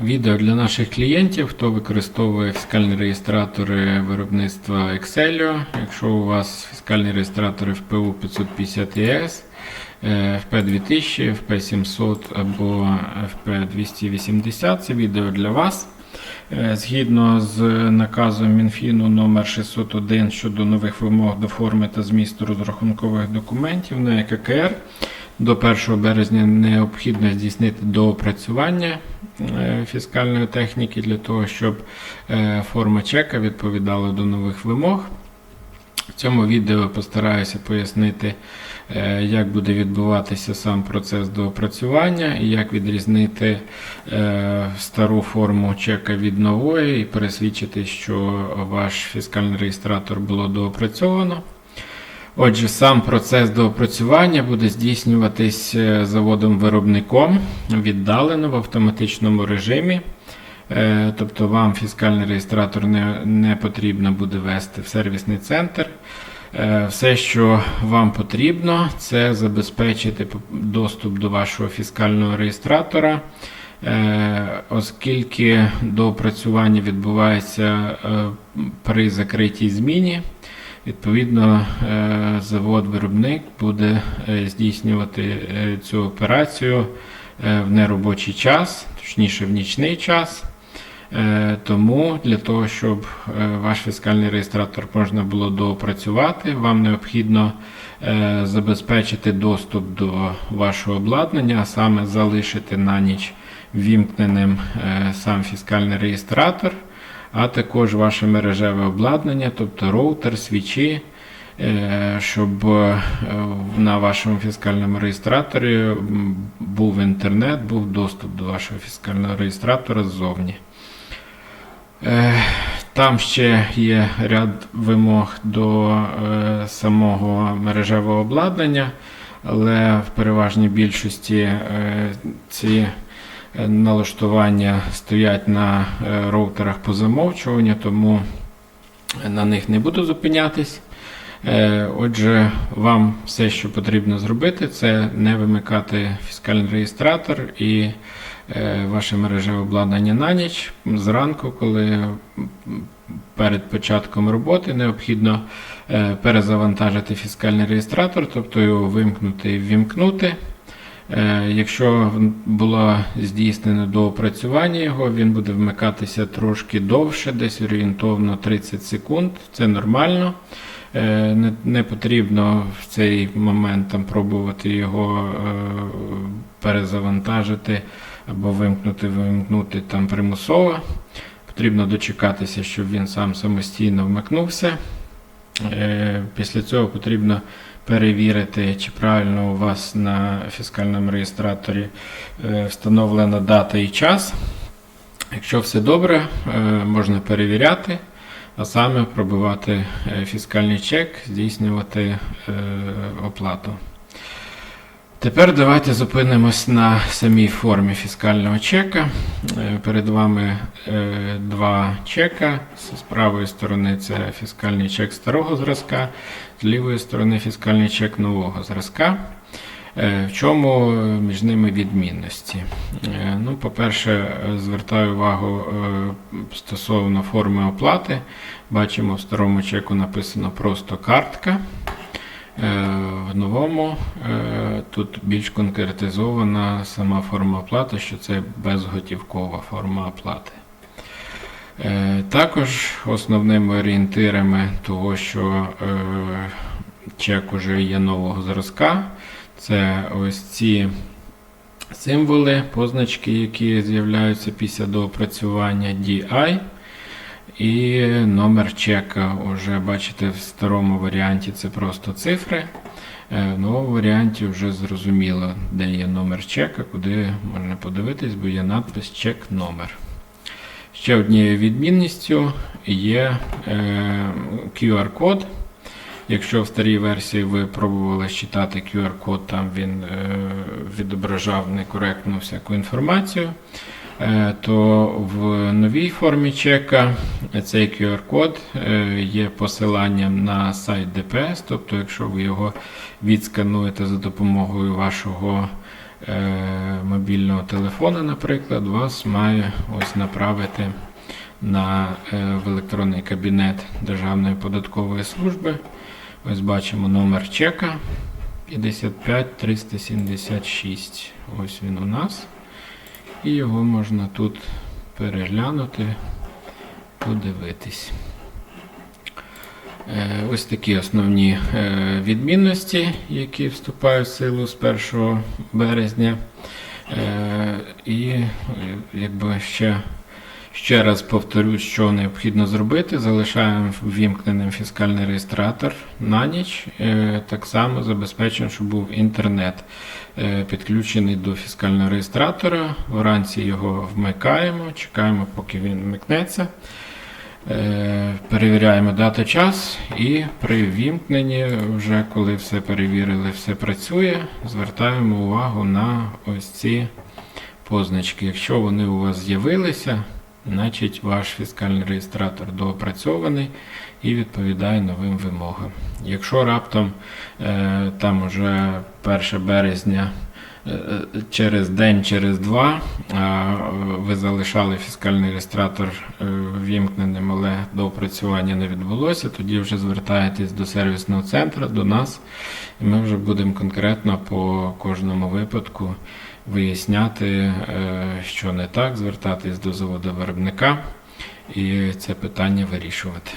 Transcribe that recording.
Відео для наших клієнтів, хто використовує фіскальні реєстратори виробництва Excelio. Якщо у вас фіскальні реєстратори FPU 550 ES, е, FP2000, FP700 або FP280, це відео для вас. Е, Згідно з наказом Мінфіну номер 601 щодо нових вимог до форми та змісту розрахункових документів на ЕККР, до 1 березня необхідно здійснити доопрацювання е, фіскальної техніки для того, щоб е, форма чека відповідала до нових вимог. В цьому відео постараюся пояснити, е, як буде відбуватися сам процес доопрацювання і як відрізнити стару форму чека від нової і пересвідчити, що ваш фіскальний реєстратор було доопрацьовано. Отже, сам процес доопрацювання буде здійснюватись е, заводом-виробником віддалено в автоматичному режимі. Е, Тобто вам фіскальний реєстратор не, не потрібно буде вести в сервісний центр. Е, Все, що вам потрібно, це забезпечити доступ до вашого фіскального реєстратора. Оскільки доопрацювання відбувається при закритій зміні, Відповідно, е, завод-виробник буде е, здійснювати е, цю операцію в неробочий час, точніше в нічний час. Тому для того, щоб ваш фіскальний реєстратор можна було доопрацювати, вам необхідно забезпечити доступ до вашого обладнання, а саме залишити на ніч ввімкненим е, сам фіскальний реєстратор а також ваше мережеве обладнання, тобто роутер, свічі, е, щоб е, на вашому фіскальному реєстраторі був інтернет, був доступ до вашого фіскального реєстратора ззовні. Е, Там ще є ряд вимог до самого мережевого обладнання, але в переважній більшості ці налаштування стоять на е, роутерах по замовчуванню, тому на них не буду зупинятись. Е, Отже, вам все, що потрібно зробити, це не вимикати фіскальний реєстратор і е, ваше мережеве обладнання на ніч. Зранку, коли перед початком роботи необхідно перезавантажити фіскальний реєстратор, тобто його вимкнути і ввімкнути. Е, Якщо було здійснено доопрацювання його, він буде вмикатися трошки довше, десь орієнтовно 30 секунд. Це нормально. Е, Не, потрібно в цей момент там пробувати його е, перезавантажити або вимкнути, вимкнути там примусово. Потрібно дочекатися, щоб він сам самостійно вмикнувся. Е, Після цього потрібно перевірити, чи правильно у вас на фіскальному реєстраторі е, встановлена дата і час. Якщо все добре, е, можна перевіряти, а саме пробивати фіскальний чек, здійснювати оплату. Тепер давайте зупинимось на самій формі фіскального чека. Е, Перед вами е, два чека. З правої сторони це фіскальний чек старого зразка, з лівої сторони фіскальний чек нового зразка. Е, В чому між ними відмінності? Ну, по-перше, звертаю увагу стосовно форми оплати. Бачимо, в старому чеку написано просто картка. Е, В новому е, тут більш конкретизована сама форма оплати, що це безготівкова форма оплати. Е, Також основними орієнтирами того, що чек уже є нового зразка, це ось ці символи, позначки, які з'являються після доопрацювання DI. І номер чека, уже бачите, в старому варіанті це просто цифри. Е, В новому варіанті вже зрозуміло, де є номер чека, куди можна подивитись, бо є надпис чек номер. Ще однією відмінністю є е, QR-код. Якщо в старій версії ви пробували читати QR-код, там він е, відображав некоректну всяку інформацію, е, то в новій формі чека цей QR-код е, є посиланням на сайт ДПС, тобто, якщо ви його відскануєте за допомогою вашого е, мобільного телефона, наприклад, вас має ось направити на, е, в електронний кабінет Державної податкової служби. Ось бачимо номер чека 55 376. Ось він у нас. І його можна тут переглянути, подивитись. Е, Ось такі основні е, відмінності, які вступають в силу з 1 березня. Е, І якби ще, ще раз повторюсь, що необхідно зробити. Залишаємо ввімкненим фіскальний реєстратор на ніч. Е, Так само забезпечуємо, щоб був інтернет е, підключений до фіскального реєстратора. Вранці його вмикаємо, чекаємо, поки він вмикнеться. Е, Перевіряємо дату час і при ввімкненні, вже коли все перевірили, все працює, звертаємо увагу на ось ці позначки. Якщо вони у вас з'явилися, значить ваш фіскальний реєстратор доопрацьований і відповідає новим вимогам. Якщо раптом е, там уже 1 березня через день, через два е, ви залишали фіскальний реєстратор е, ввімкненим, але доопрацювання не відбулося, тоді вже звертаєтесь до сервісного центру, до нас, і ми вже будемо конкретно по кожному випадку виясняти, е, що не так, звертатись до заводу виробника і це питання вирішувати.